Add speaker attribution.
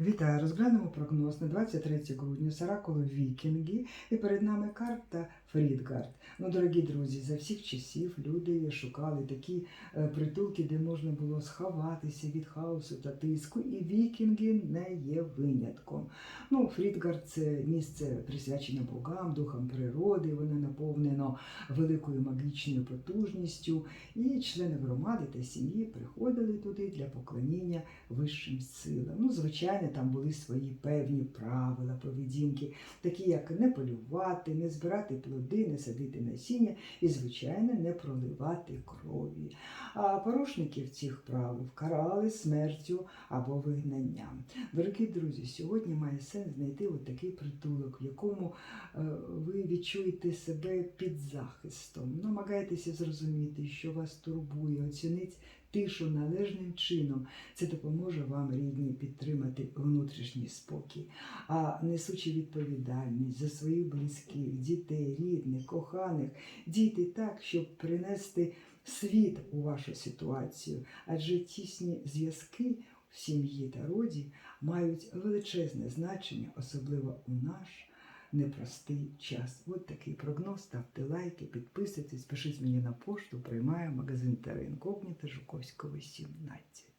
Speaker 1: Вітаю! Розглянемо прогноз на 23 грудня з оракулу Вікінги. І перед нами карта Фрідгард. Ну, дорогі друзі, за всіх часів люди шукали такі е, притулки, де можна було сховатися від хаосу та тиску, і вікінги не є винятком. Ну, Фрідгард це місце присвячене богам, духам природи, воно наповнено великою магічною потужністю, і члени громади та сім'ї приходили туди для поклоніння вищим силам. Ну, звичайно, там були свої певні правила поведінки, такі як не полювати, не збирати плоди, не садити насіння і, звичайно, не проливати крові. А порушників цих правил карали смертю або вигнанням. Дорогі друзі, сьогодні має сенс знайти от такий притулок, в якому е, ви відчуєте себе під захистом. Намагайтеся зрозуміти, що вас турбує, оцініть тишу належним чином. Це допоможе вам, рідні, підтримати внутрішній спокій, а несучи відповідальність за своїх близьких, дітей, рідних, коханих, дійте так, щоб принести світ у вашу ситуацію, адже тісні зв'язки в сім'ї та роді мають величезне значення, особливо у наш непростий час. От такий прогноз. Ставте лайки, підписуйтесь, пишіть мені на пошту, приймаю магазин Терра Інкогніта Жуковського 17.